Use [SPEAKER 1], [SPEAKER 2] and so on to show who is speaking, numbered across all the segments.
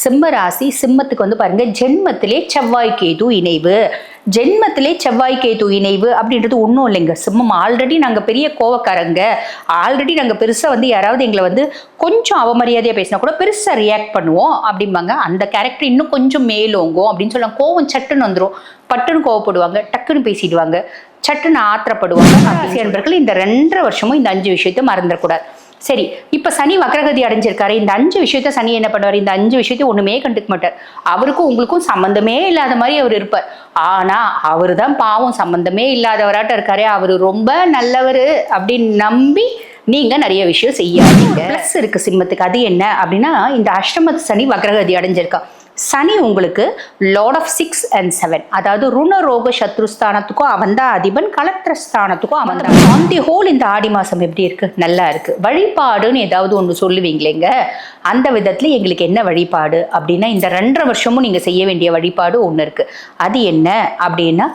[SPEAKER 1] சிம்ம ராசி சிம்மத்துக்கு வந்து பாருங்க ஜென்மத்திலே செவ்வாய் கேது இணைவு. ஜென்மத்திலே செவ்வாய் கேது இணைவு அப்படின்றது ஒன்றும் இல்லைங்க. சிம்மம் ஆல்ரெடி நாங்கள் பெரிய கோவக்காரங்க. ஆல்ரெடி நாங்கள் பெருசாக வந்து யாராவது எங்களை வந்து கொஞ்சம் அவமரியாதையாக பேசினா கூட பெருசாக ரியாக்ட் பண்ணுவோம் அப்படிம்பாங்க. அந்த கேரக்டர் இன்னும் கொஞ்சம் மேலோங்கும் அப்படின்னு சொல்லலாம் கோவம் சட்டுன்னு வந்துடும் பட்டுன்னு கோவப்படுவாங்க டக்குன்னு பேசிடுவாங்க. சட்டுன்னு ஆத்திரப்படுவாங்க. ராசி இந்த ரெண்டரை வருஷமும் இந்த அஞ்சு விஷயத்தை மறந்துடக்கூடாது. சரி இப்போ சனி வக்ரகதி அடைஞ்சிருக்காரு. இந்த அஞ்சு விஷயத்த சனி என்ன பண்ணுவார்? இந்த அஞ்சு விஷயத்தை ஒன்றுமே கண்டுக்க மாட்டார். அவருக்கும் உங்களுக்கும் சம்மந்தமே இல்லாத மாதிரி அவர் இருப்பார். ஆனால் அவர் தான் பாவம் சம்மந்தமே இல்லாதவராட்டம் இருக்காரு. அவர் ரொம்ப நல்லவர் அப்படின்னு நம்பி நீங்க நிறைய விஷயம் செய்யாதீங்க. ப்ளஸ் இருக்கு சிம்மத்துக்கு. அது என்ன அப்படின்னா இந்த அஷ்டமத்து சனி வக்ரகதி அடைஞ்சிருக்கான் சனி உங்களுக்கு lord of six and seven அதாவது ருணரோக சத்ருஸ்தானத்துக்கும் அவன் தான் அதிபன் கலத்திரஸ்தானத்துக்கும் அவன் தான் ஆன் தி ஹோல் இந்த ஆடி மாசம் எப்படி இருக்கு? நல்லா இருக்கு. வழிபாடுன்னு ஏதாவது ஒன்று சொல்லுவீங்களேங்க. அந்த விதத்துல எங்களுக்கு என்ன வழிபாடு? அப்படின்னா இந்த ரெண்டரை வருஷமும் நீங்க செய்ய வேண்டிய வழிபாடு ஒன்று இருக்கு. அது என்ன? அப்படின்னா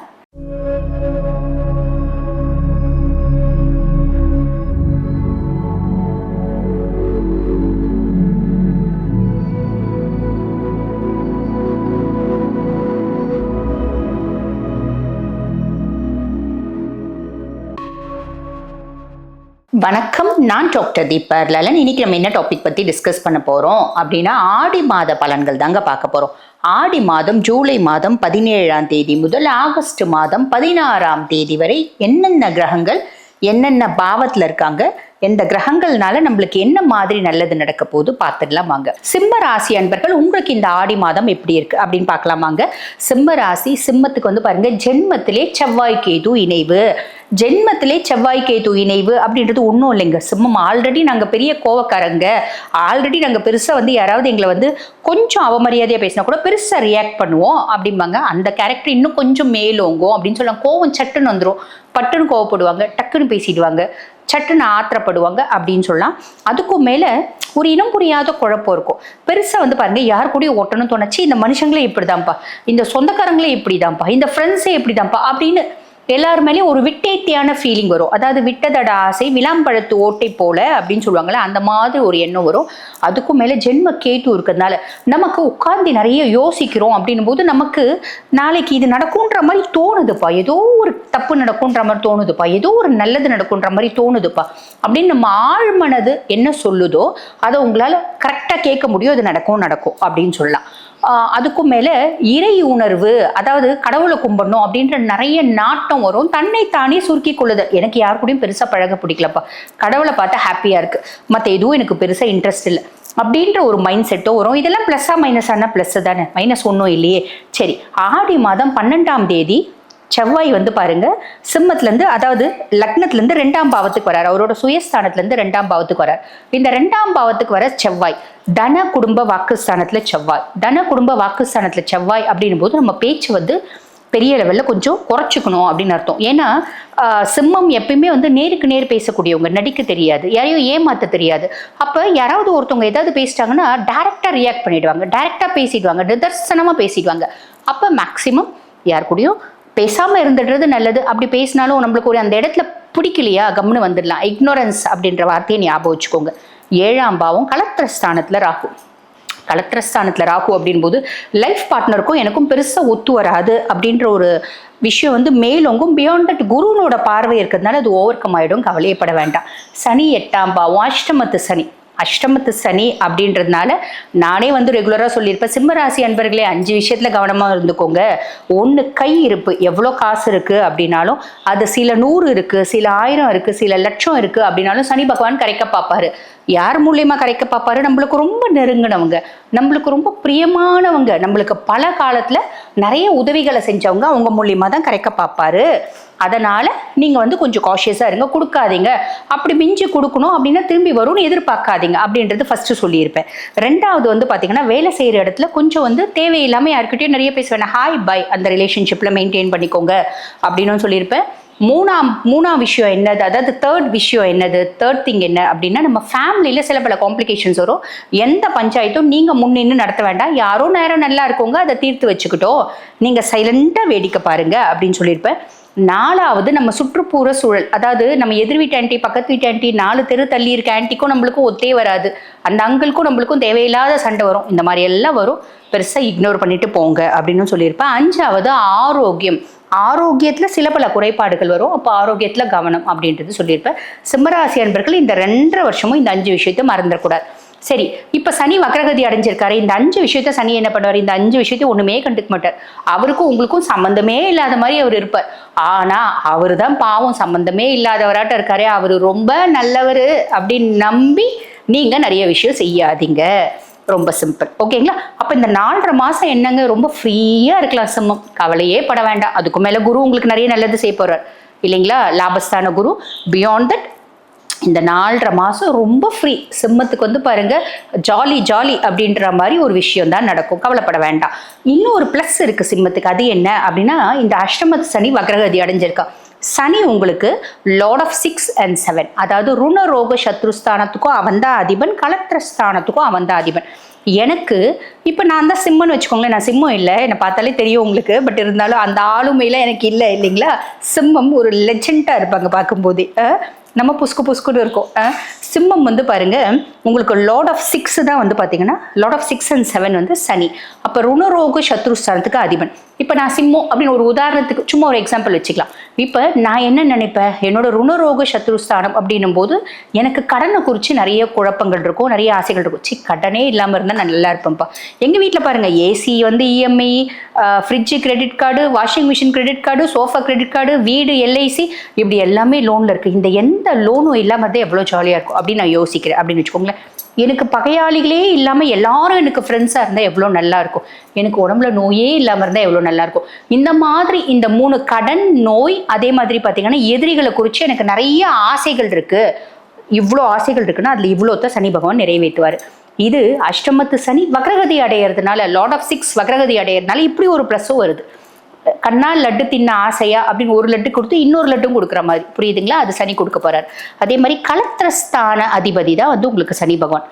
[SPEAKER 1] வணக்கம். நான் டாக்டர் தீபர் லலன். இன்னைக்கு நம்ம என்ன டாபிக் பத்தி டிஸ்கஸ் பண்ண போறோம் அப்படின்னா ஆடி மாத பலன்கள் தாங்க பார்க்க போறோம். ஆடி மாதம் ஜூலை மாதம் பதினேழாம் தேதி முதல் ஆகஸ்ட் மாதம் பதினாறாம் தேதி வரை என்னென்ன கிரகங்கள் என்னென்ன பாவத்துல இருக்காங்க எந்த கிரகங்கள்னால நம்மளுக்கு என்ன மாதிரி நல்லது நடக்க போகுது பார்த்துடலாம் வாங்க. சிம்ம ராசி அன்பர்கள் உங்களுக்கு இந்த ஆடி மாதம் எப்படி இருக்கு அப்படின்னு பார்க்கலாம் வாங்க. சிம்ம ராசி சிம்மத்துக்கு வந்து பாருங்க ஜென்மத்திலே செவ்வாய் கேது இணைவு. ஜென்மத்திலே செவ்வாய் கேது இணைவு அப்படின்றது ஒன்றும் இல்லைங்க. சிம்மம் ஆல்ரெடி நாங்கள் பெரிய கோவக்காரங்க. ஆல்ரெடி நாங்கள் பெருசாக வந்து யாராவது எங்களை வந்து கொஞ்சம் அவமரியாதையாக பேசினா கூட பெருசாக ரியாக்ட் பண்ணுவோம் அப்படிம்பாங்க. அந்த கேரக்டர் இன்னும் கொஞ்சம் மேலோங்கும் அப்படின்னு சொல்லலாம் கோவம் சட்டுன்னு வந்துடும் பட்டுன்னு கோவப்படுவாங்க. டக்குன்னு பேசிடுவாங்க. சட்டுன்னு ஆத்திரப்படுவாங்க அப்படின்னு சொல்லலாம். அதுக்கும் மேலே ஒரு இனம் புரியாத குழப்பம் இருக்கும். பெருசாக வந்து பாருங்க யார் கூடயும் ஒட்டணும்னு தோணுச்சு. இந்த மனுஷங்களே இப்படிதான்ப்பா. இந்த சொந்தக்காரங்களே இப்படிதான்ப்பா. இந்த ஃப்ரெண்ட்ஸே இப்படிதான்ப்பா அப்படின்னு எல்லார் மேலேயும் ஒரு விட்டேத்தியான ஃபீலிங் வரும். அதாவது விட்டதட ஆசை விளாம்பழத்து ஓட்டை போல அப்படின்னு சொல்லுவாங்கல்ல அந்த மாதிரி ஒரு எண்ணம் வரும். அதுக்கும் மேலே ஜென்ம கேட்டு இருக்கிறதுனால நமக்கு உட்கார்ந்து நிறைய யோசிக்கிறோம் அப்படின்னும் போது நமக்கு நாளைக்கு இது நடக்கும்ன்ற மாதிரி தோணுதுப்பா. ஏதோ ஒரு தப்பு நடக்கும்ன்ற மாதிரி தோணுதுப்பா. ஏதோ ஒரு நல்லது நடக்கும்ன்ற மாதிரி தோணுதுப்பா. அப்படின்னு நம்ம ஆழ்மனது என்ன சொல்லுதோ அதை உங்களால் கரெக்டாக கேட்க முடியும். அது நடக்கும் நடக்கும் அப்படின்னு சொல்லலாம். அதுக்கும் மேலே இறை உணர்வு அதாவது கடவுளை கும்பிடணும் அப்படின்ற நிறைய நாட்டம் வரும். தன்னைத்தானே சுருக்கி கொள்ளுது எனக்கு யார் கூடயும் பெருசாக பழக பிடிக்கலப்பா. கடவுளை பார்த்தா ஹாப்பியாக இருக்கு. மற்ற எதுவும் எனக்கு பெருசாக இன்ட்ரெஸ்ட் இல்லை. அப்படின்ற ஒரு மைண்ட் செட்டும் வரும். இதெல்லாம் ப்ளஸ்ஸாக மைனஸான ப்ளஸ் தானே. மைனஸ் ஒன்றும் இல்லையே. சரி ஆடி மாதம் பன்னெண்டாம் தேதி செவ்வாய் வந்து பாருங்க சிம்மத்துலேருந்து அதாவது லக்னத்துலேருந்து ரெண்டாம் பாவத்துக்கு வரார். அவரோட சுயஸ்தானத்துலேருந்து ரெண்டாம் பாவத்துக்கு வரார். இந்த ரெண்டாம் பாவத்துக்கு வர செவ்வாய் தன குடும்ப வாக்குஸ்தானத்தில் செவ்வாய். தன குடும்ப வாக்குஸ்தானத்தில் செவ்வாய் அப்படின்னும் போது நம்ம பேச்சு வந்து பெரிய லெவலில் கொஞ்சம் குறைச்சிக்கணும் அப்படின்னு அர்த்தம். ஏன்னா சிம்மம் எப்பயுமே வந்து நேருக்கு நேர் பேசக்கூடியவங்க நடிக்க தெரியாது யாரையும் ஏமாற்ற தெரியாது. அப்போ யாராவது ஒருத்தவங்க ஏதாவது பேசிட்டாங்கன்னா டேரெக்டாக ரியாக்ட் பண்ணிடுவாங்க டேரெக்டாக பேசிடுவாங்க நிதர்சனமாக பேசிடுவாங்க. அப்போ மேக்ஸிமம் யார் கூடயும் பேசாமல் இருந்துடுறது நல்லது. அப்படி பேசினாலும் நம்மளுக்கு ஒரு அந்த இடத்துல பிடிக்கலையா? கம்னு வந்துடலாம். இக்னோரன்ஸ் அப்படின்ற வார்த்தையை ஞாபகம் வச்சுக்கோங்க. ஏழாம் பாவம் கலத்திரஸ்தானத்தில் ராகு. கலத்திரஸ்தானத்தில் ராகு அப்படின்போது லைஃப் பார்ட்னருக்கும் எனக்கும் பெருசாக ஒத்து வராது அப்படின்ற ஒரு விஷயம் வந்து மேலோங்கும் பியாண்ட் தட் குருனோட பார்வை இருக்கிறதுனால அது ஓவர் கம் ஆகிடும் கவலையப்பட வேண்டாம். சனி எட்டாம் பாவம் அஷ்டமத்து சனி. அஷ்டமத்து சனி அப்படின்றதுனால நானே வந்து ரெகுலராக சொல்லியிருப்பேன். சிம்மராசி அன்பர்களே அஞ்சு விஷயத்தில் கவனமாக இருந்துக்கோங்க. ஒன்று கை இருப்பு. எவ்வளோ காசு இருக்குது அப்படின்னாலும் அது சில நூறு இருக்குது சில ஆயிரம் இருக்குது சில லட்சம் இருக்குது அப்படின்னாலும் சனி பகவான் கரைக்க பார்ப்பாரு. யார் மூலியமா கரைக்க பார்ப்பாரு? நம்மளுக்கு ரொம்ப நெருங்கினவங்க. நம்மளுக்கு ரொம்ப பிரியமானவங்க. நம்மளுக்கு பல காலத்துல நிறைய உதவிகளை செஞ்சவங்க அவங்க மூலியமா தான் கரைக்க பார்ப்பாரு. அதனால நீங்க வந்து கொஞ்சம் காஷியஸா இருங்க. கொடுக்காதீங்க. அப்படி மிஞ்சி கொடுக்கணும் அப்படின்னா திரும்பி வரும்னு எதிர்பார்க்காதீங்க அப்படின்றது ஃபர்ஸ்ட் சொல்லியிருப்பேன். ரெண்டாவது வந்து பாத்தீங்கன்னா வேலை செய்யற இடத்துல கொஞ்சம் வந்து தேவையில்லாம யாருக்கிட்டையும் நிறைய பேச வேணாம். ஹாய் பை அந்த ரிலேஷன்ஷிப்ல மெயின்டைன் பண்ணிக்கோங்க. அப்படின்னு சொல்லியிருப்பேன். மூணாம் மூணாம் விஷயம் என்னது? அதாவது தேர்ட் விஷயம் என்னது? தேர்ட் திங் என்ன? அப்படின்னா நம்ம ஃபேமிலியில் சில பல காம்ப்ளிகேஷன்ஸ் வரும். எந்த பஞ்சாயத்தும் நீங்கள் முன்னின்னு நடத்த வேண்டாம். யாரோ நேரம் நல்லா இருக்கவங்க அதை தீர்த்து வச்சுக்கிட்டோம் நீங்கள் சைலண்ட்டாக வேடிக்கை பாருங்க அப்படின்னு சொல்லியிருப்பேன். நாலாவது நம்ம சுற்றுப்புற சூழல். அதாவது நம்ம எதிர் வீட்டு ஆண்டி பக்கத்து வீட்டு ஆண்டி நாலு தெரு தள்ளி இருக்க ஆண்டிக்கும் நம்மளுக்கும் ஒத்தே வராது. அந்த அங்கிளுக்கும் நம்மளுக்கும் தேவையில்லாத சண்டை வரும். இந்த மாதிரி எல்லாம் வரும். பெருசாக இக்னோர் பண்ணிட்டு போங்க அப்படின்னு சொல்லியிருப்பேன். அஞ்சாவது ஆரோக்கியம். ஆரோக்கியத்தில் சில பல குறைபாடுகள் வரும். அப்போ ஆரோக்கியத்தில் கவனம் அப்படின்றது சொல்லியிருப்பேன் சிம்மராசி அன்பர்கள் இந்த ரெண்டரை வருஷமும் இந்த அஞ்சு விஷயத்தை மறந்துடக்கூடாது. சரி இப்போ சனி வக்ரகதி அடைஞ்சிருக்காரு. இந்த அஞ்சு விஷயத்த சனி என்ன பண்ணுவார்? இந்த அஞ்சு விஷயத்தை ஒன்றுமே கண்டுக்க மாட்டார். அவருக்கும் உங்களுக்கும் சம்மந்தமே இல்லாத மாதிரி அவர் இருப்பார். ஆனால் அவர் தான் பாவம் சம்மந்தமே இல்லாதவராட்ட இருக்காரே. அவர் ரொம்ப நல்லவர் அப்படின்னு நம்பி நீங்கள் நிறைய விஷயம் செய்யாதீங்க. ரொம்ப சிம்பிள் ஓகேங்களா அப்போ இந்த நாலரை மாதம் என்னங்க? ரொம்ப ஃப்ரீயாக இருக்கலாம் சிம்மம். கவலையே பட வேண்டாம். அதுக்கு மேலே குரு உங்களுக்கு நிறைய நல்லது செய்ய போகிறார் இல்லைங்களா? லாபஸ்தான குரு. பியாண்ட் தட் இந்த நாலரை மாதம் ரொம்ப ஃப்ரீ சிம்மத்துக்கு வந்து பாருங்கள் ஜாலி ஜாலி அப்படின்ற மாதிரி ஒரு விஷயம் தான் நடக்கும். கவலைப்பட வேண்டாம். இன்னும் ஒரு ப்ளஸ் இருக்குது சிம்மத்துக்கு. அது என்ன அப்படின்னா இந்த அஷ்டமத்து சனி வக்ரகதி அடைஞ்சிருக்கா. சனி உங்களுக்கு lord of six and seven அதாவது ருணரோக சத்ருஸ்தானத்துக்கும் அவன் தான் அதிபன் கலத்திரஸ்தானத்துக்கும் அவன் தான் அதிபன். எனக்கு இப்போ நான் தான் சிம்மன்னு வச்சுக்கோங்களேன் நான் சிம்மம் இல்லை என்னை பார்த்தாலே தெரியும் உங்களுக்கு பட் இருந்தாலும் அந்த ஆளுமையில எனக்கு இல்லை இல்லைங்களா? சிம்மம் ஒரு லெஜெண்டாக இருப்பாங்க பார்க்கும்போதே. நம்ம புஸ்கு புஸ்குன்னு இருக்கும். சிம்மம் வந்து பாருங்க உங்களுக்கு லார்ட் ஆஃப் சிக்ஸ் தான் வந்து பார்த்தீங்கன்னா lord of six and seven வந்து சனி. அப்போ ருணரோக சத்ருஸ்தானத்துக்கு அதிபன். இப்போ நான் சிம்மம் அப்படின்னு ஒரு உதாரணத்துக்கு சும்மா ஒரு எக்ஸாம்பிள் வச்சுக்கலாம். இப்போ நான் என்ன நினைப்பேன்? என்னோட ருணரோக சத்ருஸ்தானம் அப்படின்னும் போது எனக்கு கடனை குறித்து நிறைய குழப்பங்கள் இருக்கும் நிறைய ஆசைகள் இருக்கும். சி கடனே இல்லாமல் இருந்தால் நான் நல்லா இருப்பேன்ப்பா. எங்கள் வீட்டில் பாருங்கள் ஏசி வந்து EMI fridge credit card washing machine credit card sofa credit card வீடு எல்ஐசி இப்படி எல்லாமே லோனில் இருக்குது இந்த எந்த லோனும் இல்லாமல் இருந்தால் எவ்வளோ ஜாலியாக இருக்கும் அப்படின்னு நான் யோசிக்கிறேன். அப்படின்னு வச்சுக்கோங்களேன். எனக்கு பகையாளிகளே இல்லாமல் எல்லாரும் எனக்கு ஃப்ரெண்ட்ஸாக இருந்தால் எவ்வளோ நல்லாயிருக்கும் எனக்கு உடம்புல நோயே இல்லாமல் இருந்தால் எவ்வளோ நல்லாயிருக்கும் இந்த மாதிரி இந்த மூணு கடன் நோய் அதே மாதிரி பார்த்தீங்கன்னா எதிரிகளை குறித்து எனக்கு நிறைய ஆசைகள் இருக்குது இவ்வளோ ஆசைகள் இருக்குன்னா அதில் இவ்வளோத்த சனி பகவான் நிறைவேற்றுவார். இது அஷ்டமத்து சனி வக்ரகதி அடையிறதுனால லார்ட் ஆஃப் சிக்ஸ் வக்ரகதி அடையிறதுனால இப்படி ஒரு ப்ளஸ்ஸும் வருது. கண்ணால் லட்டு தின்ன ஆசையா அப்படின்னு ஒரு லட்டு கொடுத்து இன்னொரு லட்டும் கொடுக்குற மாதிரி. புரியுதுங்களா? அது சனி கொடுக்க போறார். அதே மாதிரி கலத்திரஸ்தான அதிபதி தான் வந்து உங்களுக்கு சனி பகவான்.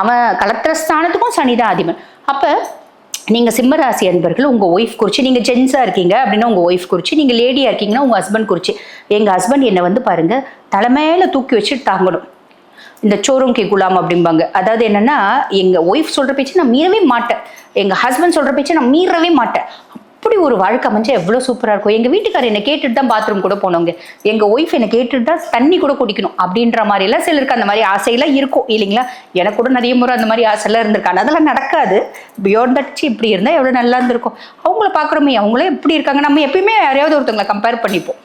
[SPEAKER 1] அவன் கலத்திரஸ்தானத்துக்கும் சனி தான் அதிபன். அப்போ நீங்க சிம்மராசி அன்பர்கள் உங்க ஒய்ஃப் குறிச்சு நீங்க ஜென்ஸா இருக்கீங்க அப்படின்னா உங்க ஒய்ஃப் குறிச்சு நீங்க லேடியா இருக்கீங்கன்னா உங்க ஹஸ்பண்ட் குறிச்சு. எங்க ஹஸ்பண்ட் என்னை வந்து பாருங்க தலைமையில தூக்கி வச்சு தாங்கணும். இந்த சோரும் கே குலாம் அப்படிம்பாங்க. அதாவது என்னன்னா எங்க ஒய்ஃப் சொல்ற பேச்சு நான் மீறவே மாட்டேன். எங்க ஹஸ்பண்ட் சொல்ற பேச்சு நான் மீறவே மாட்டேன். அப்படி ஒரு வாழ்க்கை அமைஞ்சு எவ்வளோ சூப்பராக இருக்கும்? எங்கள் வீட்டுக்காரர் என்னை கேட்டுட்டு தான் பாத்ரூம் கூட போனவங்க. எங்கள் ஒய்ஃப் என்னை கேட்டுட்டு தான் தண்ணி கூட குடிக்கணும் அப்படின்ற மாதிரிலாம் சிலருக்கு அந்த மாதிரி ஆசையெல்லாம் இருக்கும். இல்லைங்களா? எனக்கு கூட நிறைய முறை அந்த மாதிரி ஆசைலாம் இருந்திருக்காங்க அதெல்லாம் நடக்காது. பியாண்ட் தட்சி இப்படி இருந்தால் எவ்வளோ நல்லா இருந்திருக்கும். அவங்கள பார்க்குறோமே அவங்களே எப்படி இருக்காங்க. நம்ம எப்பயுமே யாரையாவது ஒருத்தவங்களை கம்பேர் பண்ணிப்போம்.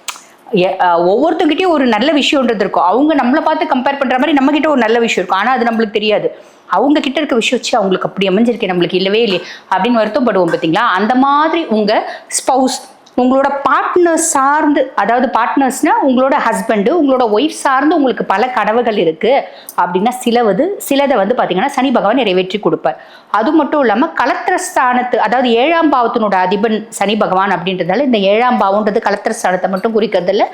[SPEAKER 1] ஒவ்வொருத்தங்கிட்டயும் ஒரு நல்ல விஷயம்ன்றது இருக்கும். அவங்க நம்மளை பார்த்து கம்பேர் பண்ற மாதிரி நம்ம கிட்ட ஒரு நல்ல விஷயம் இருக்கும். ஆனா அது நம்மளுக்கு தெரியாது. அவங்க கிட்ட இருக்க விஷயம் வச்சு அவங்களுக்கு அப்படி அமைஞ்சிருக்கு நம்மளுக்கு இல்லவே இல்லையே அப்படின்னு வருத்தப்படுவோம் பார்த்தீங்களா அந்த மாதிரி உங்க ஸ்பௌஸ் உங்களோட பார்ட்னர் சார்ந்து அதாவது பார்ட்னர்ஸ்னா உங்களோட ஹஸ்பண்டு உங்களோட ஒய்ஃப் சார்ந்து உங்களுக்கு பல கனவுகள் இருக்கு அப்படின்னா சிலவது சிலதை வந்து பார்த்தீங்கன்னா சனி பகவான் நிறைவேற்றி கொடுப்பார். அது மட்டும் இல்லாமல் கலத்திரஸ்தானத்து அதாவது ஏழாம் பாவத்தினோட அதிபன் சனி பகவான் அப்படின்றதால இந்த ஏழாம் பாவன்றது கலத்திரஸ்தானத்தை மட்டும் குறிக்கிறதில்ல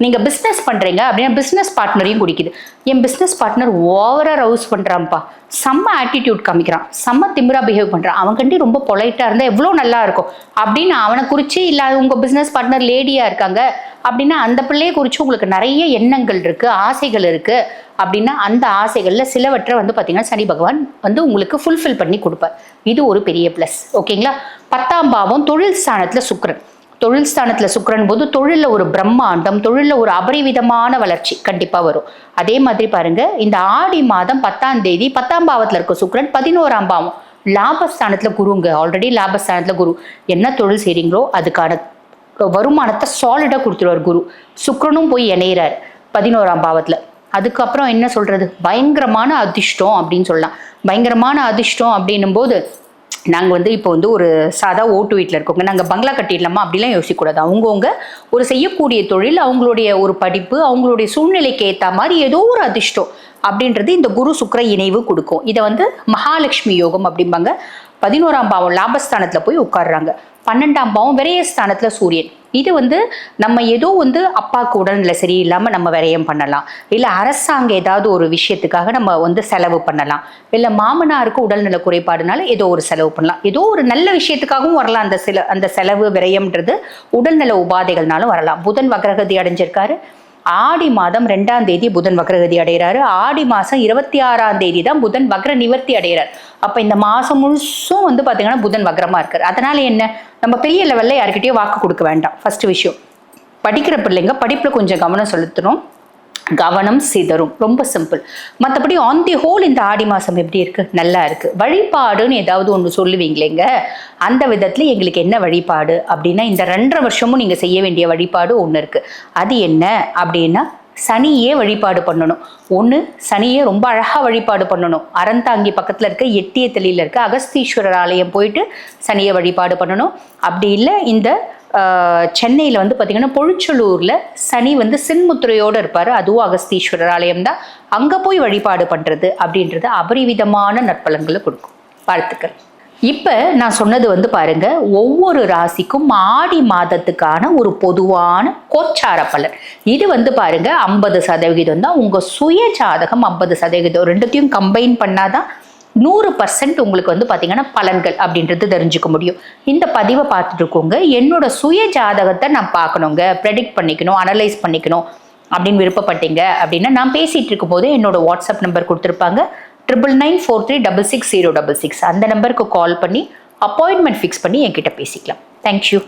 [SPEAKER 1] நீங்கள் பிஸ்னஸ் பண்ணுறீங்க அப்படின்னா பிஸ்னஸ் பார்ட்னரையும் குடிக்குது. என் பிஸ்னஸ் பார்ட்னர் ஓவராக ரவுஸ் பண்ணுறான்ப்பா செம்ம ஆட்டிடியூட் காமிக்கிறான். செம்ம திமிரா பிஹேவ் பண்ணுறான் அவன்கண்டி ரொம்ப பொலைட்டாக இருந்தால் எவ்வளோ நல்லா இருக்கும். அப்படின்னு அவனை குறித்து இல்லை உங்கள் பிஸ்னஸ் பார்ட்னர் லேடியாக இருக்காங்க அப்படின்னா அந்த பிள்ளையை குறித்து உங்களுக்கு நிறைய எண்ணங்கள் இருக்குது ஆசைகள் இருக்குது அப்படின்னா அந்த ஆசைகளில் சிலவற்றை வந்து பார்த்தீங்கன்னா சனி பகவான் வந்து உங்களுக்கு ஃபுல்ஃபில் பண்ணி கொடுப்பார். இது ஒரு பெரிய ப்ளஸ் ஓகேங்களா பத்தாம் பாவம் தொழில் ஸ்தானத்தில் சுக்கரன். தொழில் ஸ்தானத்துல சுக்கரன் போது தொழில்ல ஒரு பிரம்மாண்டம் தொழில்ல ஒரு அபரிவிதமான வளர்ச்சி கண்டிப்பா வரும். அதே மாதிரி பாருங்க இந்த ஆடி மாதம் பத்தாம் தேதி பத்தாம் பாவத்துல இருக்க சுக்கரன் பதினோராம் பாவம் லாபஸ்தானத்துல குருங்க. ஆல்ரெடி லாபஸ்தானத்துல குரு. என்ன தொழில் செய்றீங்களோ அதுக்கான வருமானத்தை சாலிடா கொடுத்துருவார் குரு. சுக்கரனும் போய் இணையிறார் பதினோராம் பாவத்துல. அதுக்கப்புறம் என்ன சொல்றது? பயங்கரமான அதிர்ஷ்டம் அப்படின்னு சொல்லலாம். பயங்கரமான அதிர்ஷ்டம் அப்படின்னும் போது நாங்கள் வந்து இப்போ வந்து ஒரு சாதா ஓட்டு வீட்டில் இருக்கோங்க. நாங்கள் பங்களா கட்டிடலாமா? அப்படிலாம் யோசிக்கக்கூடாது. அவங்கவுங்க ஒரு செய்யக்கூடிய தொழில் அவங்களுடைய ஒரு படிப்பு அவங்களுடைய சூழ்நிலைக்கு ஏற்ற மாதிரி ஏதோ ஒரு அதிர்ஷ்டம் அப்படின்றது இந்த குரு சுக்கிர இணைவு கொடுக்கும். இதை வந்து மகாலட்சுமி யோகம் அப்படிம்பாங்க. பதினோராம் பாவம் லாபஸ்தானத்தில் போய் உட்காடுறாங்க பன்னெண்டாம் பாவம் விரயஸ்தானத்தில் சூரியன். இது வந்து நம்ம ஏதோ வந்து அப்பாவுக்கு உடல்நிலை சரியில்லாமல் நம்ம விரயம் பண்ணலாம். இல்லை அரசாங்கம் ஏதாவது ஒரு விஷயத்துக்காக நம்ம வந்து செலவு பண்ணலாம். இல்லை மாமனாருக்கு உடல்நல குறைபாடுனால ஏதோ ஒரு செலவு பண்ணலாம். ஏதோ ஒரு நல்ல விஷயத்துக்காகவும் வரலாம். அந்த சில அந்த செலவு விரயம்ன்றது உடல்நல உபாதைகள்னாலும் வரலாம். புதன் வக்ரகதி அடைஞ்சிருக்காரு. ஆடி மாதம் ரெண்டாம் தேதி புதன் வக்ரகதி அடைகிறாரு. ஆடி மாதம் இருபத்தி ஆறாம் தேதி தான் புதன் வக்ர நிவர்த்தி அடைகிறார். அப்போ இந்த மாதம் முழுசும் வந்து பார்த்தீங்கன்னா புதன் வக்ரமாக இருக்கார். அதனால என்ன? நம்ம பெரிய லெவலில் யாருக்கிட்டேயும் வாக்கு கொடுக்க வேண்டாம். ஃபர்ஸ்ட் விஷயம். படிக்கிற பிள்ளைங்க படிப்பில் கொஞ்சம் கவனம் செலுத்தணும். கவனம் சிதறும். ரொம்ப சிம்பிள் மற்றபடி ஆன் தி ஹோல் இந்த ஆடி மாதம் எப்படி இருக்குது நல்லா இருக்குது வழிபாடுன்னு ஏதாவது ஒன்று சொல்லுவீங்களேங்க. அந்த விதத்தில் எங்களுக்கு என்ன வழிபாடு? அப்படின்னா இந்த ரெண்டரை வருஷமும் நீங்கள் செய்ய வேண்டிய வழிபாடு ஒன்று இருக்குது அது என்ன? அப்படின்னா சனியே வழிபாடு பண்ணணும். ஒன்று சனியே ரொம்ப அழகாக வழிபாடு பண்ணணும். அறந்தாங்கி பக்கத்தில் இருக்க எட்டிய தெளியில் இருக்க அகஸ்தீஸ்வரர் ஆலயம் போயிட்டு சனியை வழிபாடு பண்ணணும். அப்படி இல்லை இந்த சென்னையில் வந்து பார்த்திங்கன்னா பொழிச்சலூரில் சனி வந்து சின்முத்திரையோடு இருப்பார். அதுவும் அகஸ்தீஸ்வரர் ஆலயம் தான். அங்கே போய் வழிபாடு பண்ணுறது அப்படின்றது அபரிவிதமான நற்பலன்களை கொடுக்கும். வாழ்த்துக்கள். இப்போ நான் சொன்னது வந்து பாருங்க ஒவ்வொரு ராசிக்கும் ஆடி மாதத்துக்கான ஒரு பொதுவான கோச்சார பலன். இது வந்து பாருங்க ஐம்பது சதவிகிதம் தான். உங்கள் சுய ஜாதகம் ஐம்பது சதவிகிதம். ரெண்டுத்தையும் கம்பைன் பண்ணாதான் நூறு பர்சன்ட் உங்களுக்கு வந்து பார்த்தீங்கன்னா பலன்கள் அப்படின்றது தெரிஞ்சுக்க முடியும். இந்த பதிவை பார்த்துட்டு இருக்கோங்க. என்னோட சுய ஜாதகத்தை நான் பார்க்கணுங்க. ப்ரெடிக்ட் பண்ணிக்கணும் அனலைஸ் பண்ணிக்கணும் அப்படின்னு விருப்பப்பட்டீங்க அப்படின்னா நான் பேசிகிட்டு இருக்கும்போது என்னோட வாட்ஸ்அப் நம்பர் கொடுத்துருப்பாங்க. Triple nine four three double six zero double six அந்த நம்பருக்கு கால் பண்ணி அப்பாயின்மெண்ட் ஃபிக்ஸ் பண்ணி என்கிட்ட பேசிக்கலாம். தேங்க்யூ